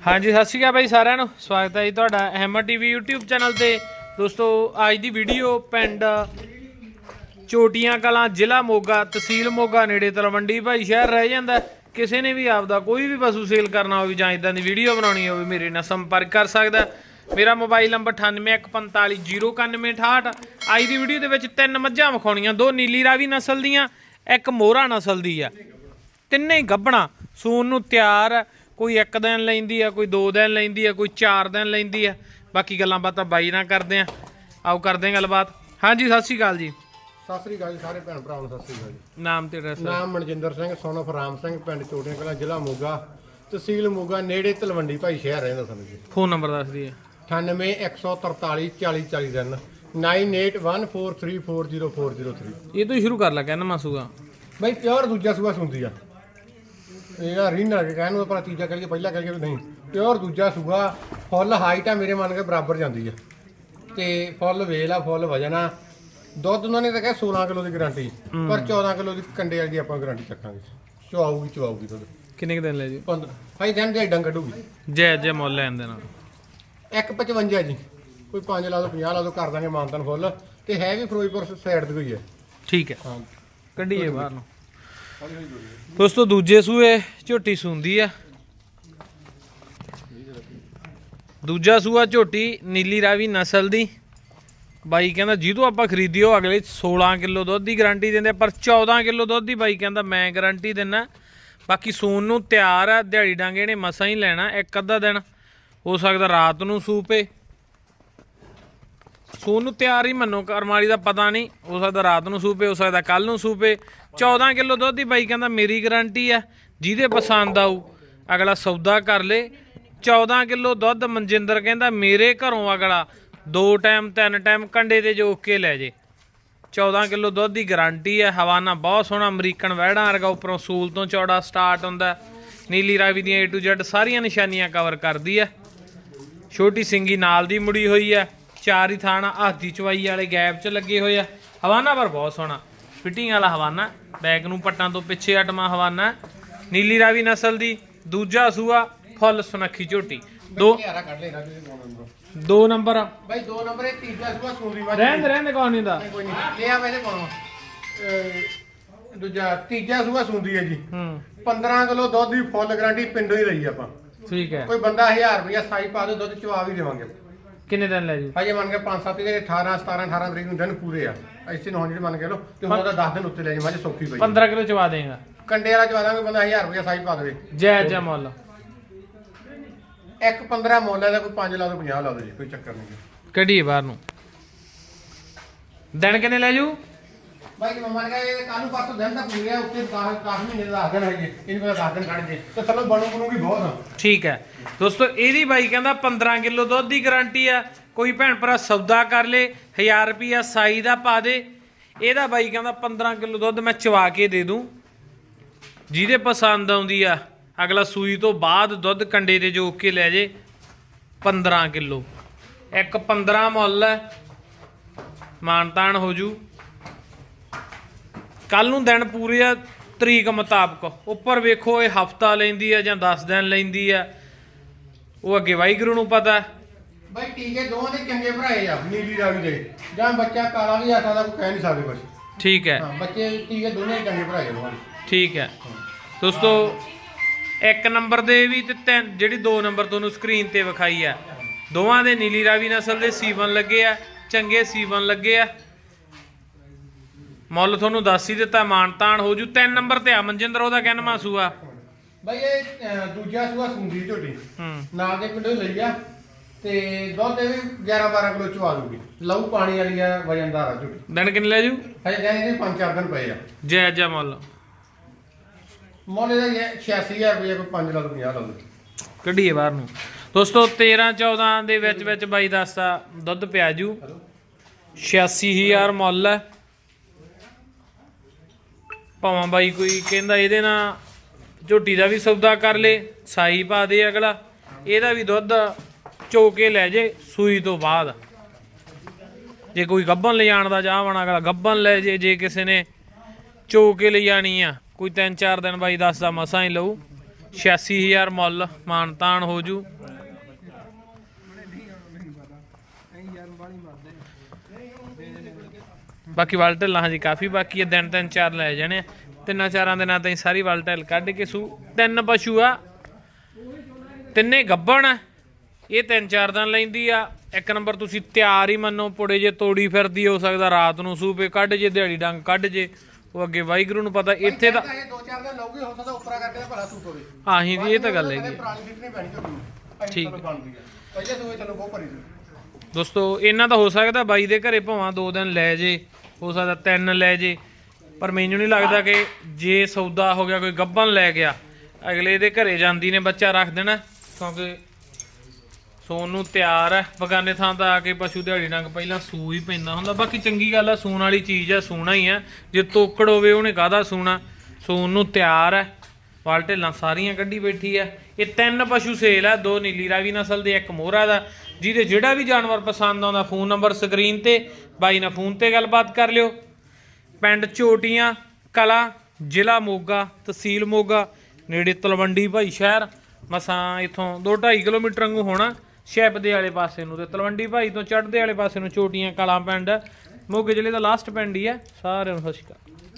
ਹਾਂਜੀ, ਸਤਿ ਸ਼੍ਰੀ ਅਕਾਲ ਬਾਈ ਸਾਰਿਆਂ ਨੂੰ। ਸਵਾਗਤ ਹੈ ਜੀ ਤੁਹਾਡਾ ਅਹਿਮਦ ਟੀਵੀ YouTube ਚੈਨਲ ਤੇ। ਦੋਸਤੋ, ਅੱਜ ਦੀ ਵੀਡੀਓ ਪਿੰਡ ਚੋਟੀਆਂ ਕਲਾਂ, ਜ਼ਿਲ੍ਹਾ ਮੋਗਾ, ਤਹਿਸੀਲ ਮੋਗਾ, ਨੇੜੇ ਤਲਵੰਡੀ ਭਾਈ ਸ਼ਹਿਰ ਰਹਿ ਜਾਂਦਾ ਕਿਸੇ ਨੇ ਵੀ ਆਪਦਾ ਕੋਈ ਵੀ ਪਸ਼ੂ ਸੇਲ ਕਰਨਾ ਹੋਵੇ ਜਾਂ ਇਦਾਂ ਦੀ ਵੀਡੀਓ ਬਣਾਉਣੀ ਹੋਵੇ, ਮੇਰੇ ਨਾਲ ਸੰਪਰਕ ਕਰ ਸਕਦਾ ਮੇਰਾ ਮੋਬਾਈਲ ਨੰਬਰ 9815409168 ਅੱਜ ਦੀ ਵੀਡੀਓ ਦੇ ਵਿੱਚ ਤਿੰਨ ਮੱਝਾਂ ਵਿਖਾਉਣੀਆਂ, ਦੋ ਨੀਲੀ ਰਾਵੀ ਨਸਲ ਦੀਆਂ, ਇੱਕ ਮੋਹਰਾ ਨਸਲ ਦੀ ਆ। ਤਿੰਨੇ ਹੀ ਗੱਭਣਾ, ਸੂਣ ਨੂੰ ਤਿਆਰ ਕੋਈ ਇੱਕ ਦਿਨ ਲੈਂਦੀ ਆ ਕੋਈ ਦੋ ਦਿਨ ਲੈਂਦੀ ਆ ਕੋਈ ਚਾਰ ਦਿਨ ਲੈਂਦੀ ਆ। ਬਾਕੀ ਗੱਲਾਂ ਬਾਤਾਂ ਬਾਈ ਨਾਲ ਕਰਦੇ ਆ। ਆਓ ਕਰਦੇ ਆ ਗੱਲਬਾਤ। ਹਾਂਜੀ ਸਤਿ ਸ਼੍ਰੀ ਅਕਾਲ ਜੀ। ਸਤਿ ਸ੍ਰੀ ਅਕਾਲ ਜੀ ਸਾਰੇ ਭੈਣ ਭਰਾਵਾਂ ਨੂੰ ਸਤਿ ਸ੍ਰੀ ਅਕਾਲ ਜੀ। ਨਾਮ ਤੇ ਐਡਰੈਸ ਨਾਮ ਮਨਜਿੰਦਰ ਸਿੰਘ of ਰਾਮ ਸਿੰਘ ਪਿੰਡ ਚੋਟੀਆਂ ਕਲਾਂ ਜ਼ਿਲ੍ਹਾ ਮੋਗਾ ਤਹਿਸੀਲ ਮੋਗਾ ਨੇੜੇ ਤਲਵੰਡੀ ਭਾਈ ਸ਼ਹਿਰ ਰਹਿੰਦਾ ਸਾਨੂੰ ਜੀ। ਫੋਨ ਨੰਬਰ ਦੱਸ ਦਈਏ। 98 143 40 40 9814340403 ਇਹ ਤੋਂ ਹੀ ਸ਼ੁਰੂ ਕਰ ਲਾ ਕਹਿੰਦਾ ਮਾਸੂਗਾ ਬਈ ਪਿਓਰ ਦੂਜਾ ਸੂਆ ਸੁੰਦੀ ਆ। ਇਹਦਾ ਰੀਨਰ ਕੇ ਕਹਿਣ ਨੂੰ ਆਪਾਂ ਤੀਜਾ ਕਰੀਏ ਪਹਿਲਾ ਕਰੀਏ ਨਹੀਂ। ਪਿਓਰ ਦੂਜਾ ਸੂਆ ਫੁੱਲ ਹਾਈਟ ਆ ਮੇਰੇ ਮੰਨ ਕੇ ਬਰਾਬਰ ਜਾਂਦੀ ਆ। ਤੇ ਫੁੱਲ ਵੇਲ ਆ ਫੁੱਲ ਵਜਨ ਆ। ਦੁੱਧ ਉਹਨਾਂ ਨੇ ਤਾਂ ਕਿਹਾ 16 ਕਿਲੋ ਦੀ ਗਾਰੰਟੀ ਪਰ 14 ਕਿਲੋ ਦੀ ਕੰਡੇ ਵਾਲੀ ਆਪਾਂ ਗਾਰੰਟੀ ਚੱਕਾਂਗੇ। ਚੁਆਊਗੀ ਚੁਆਊਗੀ ਦੁੱਧ। ਕਿੰਨੇ ਕੁ ਦਿਨ ਲੈ ਜੀ? 15 ਭਾਈ ਦਿਨ ਦੇ ਡੰਗ ਕੱਢੂਗੀ। ਜੈ ਜੈ ਮੁੱਲ ਲੈਣ ਦੇਣਾ 155 ਜੀ। ਕੋਈ 5 ਲਾ ਦੋ 50 ਲਾ ਦੋ ਕਰ ਦਾਂਗੇ ਮਾਨਤਨ ਫੁੱਲ। ਤੇ ਹੈ ਵੀ ਫਿਰੋਜ਼ਪੁਰ ਸਾਈਡ ਦੀ ਕੋਈ ਹੈ ਠੀਕ ਹੈ। ਹਾਂ। ਕੱਢੀਏ ਬਾਹਰ ਨੂੰ। ਦੋਸਤੋ, ਦੂਜੇ ਸੂਏ ਝੋਟੀ ਸੁੰਦੀ ਆ। ਦੂਜਾ ਸੂਆ ਝੋਟੀ ਨੀਲੀ ਰਾਵੀ ਨਸਲ ਦੀ। ਬਾਈ ਕਹਿੰਦਾ ਜਿਹਤੋਂ ਆਪਾਂ ਖਰੀਦੀ ਉਹ ਅਗਲੇ 16 ਕਿਲੋ ਦੁੱਧ ਦੀ ਗਾਰੰਟੀ ਦਿੰਦੇ ਪਰ 14 ਕਿਲੋ ਦੁੱਧ ਦੀ? ਬਾਈ ਕਹਿੰਦਾ, ਮੈਂ ਗਾਰੰਟੀ ਦਿੰਨਾ। ਬਾਕੀ ਸੂਣ ਨੂੰ ਤਿਆਰ ਆ, ਦਿਹਾੜੀ ਡਾਂਗੇ ਨੇ, ਮਸਾਂ ਹੀ ਲੈਣਾ, ਇੱਕ ਅੱਧਾ ਦਿਨ। ਹੋ ਸਕਦਾ ਰਾਤ ਨੂੰ ਸੂਪੇ ਸੂਨ ਨੂੰ ਤਿਆਰ ਹੀ ਮੰਨੋ ਕਰਮਾਲੀ ਦਾ ਪਤਾ ਨਹੀਂ। ਹੋ ਸਕਦਾ ਰਾਤ ਨੂੰ ਸੂਪੇ, ਹੋ ਸਕਦਾ ਕੱਲ ਨੂੰ ਸੂਪੇ। 14 ਕਿਲੋ ਦੁੱਧ ਦੀ ਬਾਈ ਕਹਿੰਦਾ ਮੇਰੀ ਗਾਰੰਟੀ ਆ, ਜਿਹਦੇ ਪਸੰਦ ਆਊ, ਅਗਲਾ ਸੌਦਾ ਕਰ ਲੇ। 14 ਕਿਲੋ ਦੁੱਧ ਮਨਜਿੰਦਰ ਕਹਿੰਦਾ ਮੇਰੇ ਘਰੋਂ ਅਗਲਾ, ਦੋ ਟਾਈਮ ਤਿੰਨ ਟਾਈਮ ਕੰਡੇ ਤੇ ਜੋਕ ਕੇ ਲੈ ਜੇ। 14 ਕਿਲੋ ਦੁੱਧ ਦੀ ਗਾਰੰਟੀ ਹੈ ਹਵਾਨਾ ਬਹੁਤ ਸੋਹਣਾ ਅਮਰੀਕਨ ਵਹਿੜਾਂ ਵਰਗਾ ਉੱਪਰੋਂ ਸੂਲ ਤੋਂ ਚੌੜਾ ਸਟਾਰਟ ਹੁੰਦਾ। ਨੀਲੀ ਰਾਵੀ ਦੀਆਂ A to Z ਸਾਰੀਆਂ ਨਿਸ਼ਾਨੀਆਂ ਕਵਰ ਕਰਦੀ ਹੈ ਛੋਟੀ ਸਿੰਗੀ ਨਾਲ ਦੀ ਮੁੜੀ ਹੋਈ ਹੈ ਚਾਰ ਹੀ ਥਾਣਾ ਹਾਥੀ ਚਵਾਈ ਵਾਲੇ ਗੈਪ 'ਚ ਲੱਗੇ ਹੋਏ ਆ। ਹਵਾਨਾ ਪਰ ਬਹੁਤ ਸੋਹਣਾ। ਫਿਟਿੰਗ ਵਾਲਾ ਹਵਾਨਾ। ਬੈਕ ਨੂੰ ਪੱਟਾਂ ਤੋਂ ਪਿੱਛੇ ਅਟਮਾ ਹਵਾਨਾ। ਨੀਲੀ ਰਾਵੀ ਨਸਲ ਦੀ ਦੂਜਾ ਸੂਆ ਫੁੱਲ ਸੁਨੱਖੀ ਝੋਟੀ। ਦੋ ਦੇ ਨੰਬਰ। ਆ। ਬਾਈ ਦੋ ਨੰਬਰ ਇਹ ਤੀਜਾ ਸੂਆ ਸੂਰੀ ਵਾ ਰਹਿਣ ਦੇ ਰਹਿਣ ਦੇ ਕੌਣ ਨਹੀਂ ਦਾ ਕੋਈ ਨਹੀਂ। ਲੈ ਆ ਮੈਨੇ ਪਾਉਣਾ ਅਹ ਦੂਜਾ ਤੀਜਾ ਸੂਆ ਸੁੰਦੀ ਹੈ ਜੀ। ਹੂੰ। 15 ਕਿਲੋ ਦੁੱਧ ਦੀ ਫੁੱਲ ਗਾਰੰਟੀ ਪਿੰਡੋਂ ਹੀ ਲਈ ਆਪਾਂ। ਠੀਕ ਹੈ। ਕੋਈ ਬੰਦਾ 1000 ਰੁਪਇਆ ਸਾਈ ਪਾ ਦੇ ਦੁੱਧ ਚਵਾ ਵੀ ਦੇਵਾਂਗੇ ਕਿੰਨੇ ਦਿਨ ਲੈ ਜੂ? ਹਜੇ ਮੰਨ ਕੇ 5-7 ਦੇ 18 17 18 ਤਰੀਕ ਨੂੰ ਦਿਨ ਪੂਰੇ ਆ। ਐਸੇ ਨੂੰ ਜਿਹੜੇ ਮੰਨ ਕੇ ਲੋ ਤੇ ਹੁਣ ਤਾਂ 10 ਦਿਨ ਉੱਤੇ ਲੈ ਜੀ ਮੱਝ ਸੌਖੀ ਪਈ 15 ਕਿਲੋ ਚਵਾ ਦੇਗਾ। ਕੰਡੇ ਵਾਲਾ ਚਵਾ ਦਾਂਗੇ ਬੰਦਾ 1000 ਰੁਪਇਆ ਸਾਈ ਪਾ ਦੇਵੇ। ਜੈ ਜੈ ਮੁੱਲ। ਇੱਕ 15 ਮੁੱਲ ਹੈ ਦਾ ਕੋਈ 5 ਲਾ ਦੋ 50 ਲਾ ਦੋ ਜੀ ਕੋਈ ਚੱਕਰ ਨਹੀਂ ਕੱਢੀਏ ਬਾਹਰ ਨੂੰ। ਦਿਨ ਕਿੰਨੇ ਲੈ ਜੂ? ਬਾਈ ਜੀ ਮੰਨ ਕੇ ਇਹ ਕੱਲ ਨੂੰ ਪਰਸੋਂ ਦਿਨ ਤਾਂ ਪੂਰੇ ਉੱਤੇ 10 10 ਮਹੀਨੇ ਦਾ 10 ਦਿਨ ਹੈਗੇ, ਇਹਨੂੰ ਪਤਾ 10 ਦਿਨ ਕੱਢ ਜੇ। ਤੇ ਚਲੋ ਬਣੂ ਬਣੂਗੀ ਬਹੁਤ। ਠੀਕ ਹੈ। ਦੋਸਤੋ, ਇਹਦੀ ਬਾਈ ਕਹਿੰਦਾ 15 ਕਿਲੋ ਦੁੱਧ ਦੀ ਗਾਰੰਟੀ ਆ। ਕੋਈ ਭੈਣ ਭਰਾ ਸੌਦਾ ਕਰ ਲੇ 1000 ਰੁਪਿਆ ਸਾਈ ਦਾ ਪਾ ਦੇ। ਇਹਦਾ ਬਾਈ ਕਹਿੰਦਾ 15 ਕਿਲੋ ਦੁੱਧ ਮੈਂ ਚਵਾ ਕੇ ਦੇ ਦੂੰ। ਜਿਹਦੇ ਪਸੰਦ ਆਉਂਦੀ ਆ, ਅਗਲਾ ਸੂਈ ਤੋਂ ਬਾਅਦ ਦੁੱਧ ਕੰਡੇ ਤੇ ਜੋਕ ਕੇ ਲੈ ਜੇ 15 ਕਿਲੋ। ਇੱਕ 15 ਮੁੱਲ ਹੈ। ਮਾਨਤਾਨ ਹੋ ਜੂ। ਕੱਲ ਨੂੰ ਦਿਨ ਪੂਰੇ ਆ ਤਰੀਕ ਮੁਤਾਬਕ। ਉੱਪਰ ਵੇਖੋ ਇਹ ਹਫਤਾ ਲੈਂਦੀ ਆ ਜਾਂ 10 ਦਿਨ ਲੈਂਦੀ ਆ। ਉਹ ਅੱਗੇ ਵਾਹਿਗੁਰੂ ਨੂੰ ਪਤਾ। ਹੈ। ਬਾਈ ਟੀਕੇ ਦੋਵਾਂ ਦੇ ਚੰਗੇ ਭਰਾਏ ਆ ਨੀਲੀ ਰਾਵੀ ਦੇ। ਜਾਂ ਬੱਚਾ ਕਾਲਾ ਵੀ ਆ ਸਕਦਾ ਕੋਈ ਕਹਿ ਨਹੀਂ ਸਕਦੇ ਕੁਝ ਠੀਕ ਹੈ। ਹਾਂ ਬੱਚੇ ਟੀਕੇ ਦੋਨੇ ਹੀ ਚੰਗੇ ਭਰਾਏ ਦੋਵਾਂ ਦੇ। ਠੀਕ ਹੈ। ਦੋਸਤੋ ਇੱਕ ਨੰਬਰ ਦੇ ਵੀ ਤੇ ਤਿੰਨ ਜਿਹੜੀ ਦੋ ਨੰਬਰ ਤੁਹਾਨੂੰ ਸਕਰੀਨ ਤੇ ਵਿਖਾਈ ਆ ਦੋਵਾਂ ਦੇ ਨੀਲੀ ਰਾਵੀ ਨਸਲ ਦੇ ਸੀਵਨ ਲੱਗੇ ਆ ਚੰਗੇ ਸੀਵਨ ਲੱਗੇ ਆ। ਮੁੱਲ ਤੁਹਾਨੂੰ ਦੱਸ ਹੀ ਦਿੱਤਾ ਮਾਨਤਾਨ ਹੋ ਜੂ। ਤਿੰਨ ਨੰਬਰ ਤੇ ਆ ਮਨਜਿੰਦਰ ਉਹਦਾ ਕਹਿਣਾ ਸੂਆ? ਬਾਈ ਇਹ ਅਹ, ਦੂਜਾ ਸੂਆ ਸੁੰਦੀ ਝੋਟੀ। ਹੂੰ। ਨਾਲ ਦੇ ਪਿੰਡੋਂ ਲਈ ਆ ਤੇ ਦੁੱਧ ਇਹ ਵੀ 11 12 ਕਿਲੋ ਚਵਾ ਦੂਗੀ। ਲਹੂ ਪਾਣੀ ਵਾਲੀ ਆ ਵਜਨਦਾਰ ਆ ਝੋਟੀ। ਦਿਨ ਕਿੰਨੇ ਲੈ ਜੂ? ਹਜੇ ਕਹਿੰਦੇ ਨੇ 5-4 ਦਿਨ ਪਏ ਆ। ਜੈ ਜੈ ਮੁੱਲ। ਮੁੱਲ ਇਹਦਾ ਇਹ 86000 ਰੁਪਏ ਕੋਈ 5 ਲੱਖ 50 ਲਾ ਦੋ ਕੱਢੀਏ ਬਾਹਰ ਨੂੰ। ਦੋਸਤੋ 13 14 ਦੇ ਵਿੱਚ ਵਿੱਚ ਬਾਈ ਦੱਸਦਾ ਦੁੱਧ ਪਿਆ ਜੂ। 86000 ਮੁੱਲ ਹੈ। ਭਾਵਾਂ ਬਾਈ ਕੋਈ ਕਹਿੰਦਾ ਇਹਦੇ ਨਾਲ ਝੋਟੀ ਦਾ ਵੀ ਸੌਦਾ ਕਰ ਲੇ, ਸਾਈ ਪਾ ਦੇ ਅਗਲਾ। ਇਹਦਾ ਵੀ ਦੁੱਧ ਚੋ ਕੇ ਲੈ ਜੇ ਸੂਈ ਤੋਂ ਬਾਅਦ। ਜੇ ਕੋਈ ਗੱਬਨ ਲੈ ਜਾਣ ਦਾ ਚਾਹਵਣ ਅਗਲਾ ਗੱਬਨ ਲੈ ਜੇ ਜੇ ਕਿਸੇ ਨੇ ਚੋ ਕੇ ਲੈ ਜਾਣੀ ਆ। ਕੋਈ 3-4 ਦਿਨ ਬਾਈ ਦੱਸਦਾ ਮਸਾਂ ਹੀ ਲਊ। 86000 ਮੁੱਲ ਮਾਨਤਾਨ ਹੋ ਜੂ। ਬਾਕੀ ਵਾਲਟਲ ਹਾਂ ਜੀ ਕਾਫੀ ਬਾਕੀ ਹੈ ਦਿਨ ਤਿੰਨ ਚਾਰ ਲੈ ਜਾਣੇ। ਤਿੰਨਾਂ ਚਾਰਾਂ ਦੇ ਨਾਲ ਤਾਂ ਸਾਰੀ ਵਾਲਟਲ ਕੱਢ ਕੇ ਸੂ ਤਿੰਨ ਪਸ਼ੂ ਆ ਤਿੰਨੇ ਗੱਬਣ ਇਹ ਤਿੰਨ ਚਾਰ ਦਿਨ ਲੈਂਦੀ ਆ। ਇੱਕ ਨੰਬਰ ਤੁਸੀਂ ਤਿਆਰ ਹੀ ਮੰਨੋ ਪੁੜੇ ਜੇ ਤੋੜੀ ਫਿਰਦੀ ਹੋ ਸਕਦਾ ਰਾਤ ਨੂੰ ਸੂਪੇ ਕੱਢ ਜੇ ਦਿਹਾੜੀ ਡੰਗ ਕੱਢ ਜੇ। ਉਹ ਅੱਗੇ ਵਾਹਿਗੁਰੂ ਨੂੰ ਪਤਾ ਇੱਥੇ ਤਾਂ ਇਹ ਦੋ ਚਾਰ ਦਿਨ ਲਊਗੀ ਹੋ ਸਕਦਾ ਉੱਪਰਾ ਕਰਕੇ ਤਾਂ ਭਲਾ ਸੂਟ ਹੋਵੇ। ਆਹੀ ਦੀ ਇਹ ਤਾਂ ਗੱਲ ਹੈਗੀ ਪੁਰਾਣੀ ਫਿੱਟ ਨਹੀਂ ਪੈਣੀ ਝੋਟੀ ਠੀਕ। ਪਹਿਲੇ ਸੂਏ ਚਲੋ ਬਹੁਤ ਭਰੀ ਸੀ। ਦੋਸਤੋ, ਇਹਨਾਂ ਦਾ ਹੋ ਸਕਦਾ ਬਾਈ ਦੇ ਘਰੇ ਭਾਵਾਂ ਦੋ ਦਿਨ ਲੈ ਜੇ, ਹੋ ਸਕਦਾ ਤਿੰਨ ਲੈ ਜੇ, ਪਰ ਮੈਨੂੰ ਨਹੀਂ ਲੱਗਦਾ ਕਿ ਜੇ ਸੌਦਾ ਹੋ ਗਿਆ, ਕੋਈ ਗੱਬਨ ਲੈ ਗਿਆ, ਅਗਲੇ ਦੇ ਘਰੇ ਜਾਂਦੀ ਨੇ ਬੱਚਾ ਰੱਖ ਦੇਣਾ, ਕਿਉਂਕਿ ਸੋਨ ਨੂੰ ਤਿਆਰ ਹੈ। ਬਗਾਨੇ ਥਾਂ ਤਾਂ ਆ ਕੇ ਪਸ਼ੂ ਦਿਹਾੜੀ ਡੰਗ ਪਹਿਲਾਂ ਸੂ ਹੀ ਪੈਂਦਾ ਹੁੰਦਾ। ਬਾਕੀ ਚੰਗੀ ਗੱਲ ਆ, ਸੂਣ ਵਾਲੀ ਚੀਜ਼ ਆ, ਸੂਣਾ ਹੀ ਆ। ਜੇ ਤੋਕੜ ਹੋਵੇ, ਉਹਨੇ ਕਾਹਦਾ ਸੂਣਾ? ਸੂਣ ਨੂੰ ਤਿਆਰ ਹੈ। ਵਾਲ ਢਿੱਲਾਂ ਸਾਰੀਆਂ ਕੱਢੀ ਬੈਠੀ ਆ। ਇਹ ਤਿੰਨ ਪਸ਼ੂ ਸੇਲ ਆ, ਦੋ ਨੀਲੀ ਰਾਵੀ ਨਸਲ ਦੇ, ਇੱਕ ਮੋਹਰਾ ਦਾ। ਜਿਹਦੇ ਜਿਹੜਾ ਵੀ ਜਾਨਵਰ ਪਸੰਦ ਆਉਂਦਾ, ਫੋਨ ਨੰਬਰ ਸਕਰੀਨ ਤੇ, ਬਾਈ ਨਾਲ ਫੋਨ ਤੇ ਗੱਲਬਾਤ ਕਰ ਲਿਓ। ਪਿੰਡ ਚੋਟੀਆਂ, ਕਲਾ, ਜ਼ਿਲ੍ਹਾ ਮੋਗਾ, ਤਹਿਸੀਲ ਮੋਗਾ, ਨੇੜੇ ਤਲਵੰਡੀ ਭਾਈ ਸ਼ਹਿਰ। ਮਸਾਂ ਇਥੋਂ 2.5 ਕਿਲੋਮੀਟਰ ਵਾਂਗੂ ਹੋਣਾ ਸ਼ੈਪ ਦੇ ਵਾਲੇ ਪਾਸੇ ਨੂੰ ਤੇ ਤਲਵੰਡੀ ਭਾਈ ਤੋਂ ਚੜ੍ਹਦੇ ਵਾਲੇ ਪਾਸੇ ਨੂੰ ਚੋਟੀਆਂ, ਕਲਾ ਪਿੰਡ। ਮੋਗੇ ਜ਼ਿਲ੍ਹੇ ਦਾ ਲਾਸਟ ਪਿੰਡ ਹੀ ਹੈ ਸਾਰਿਆਂ ਨੂੰ ਸਤਿ ਸ਼੍ਰੀ ਅਕਾਲ।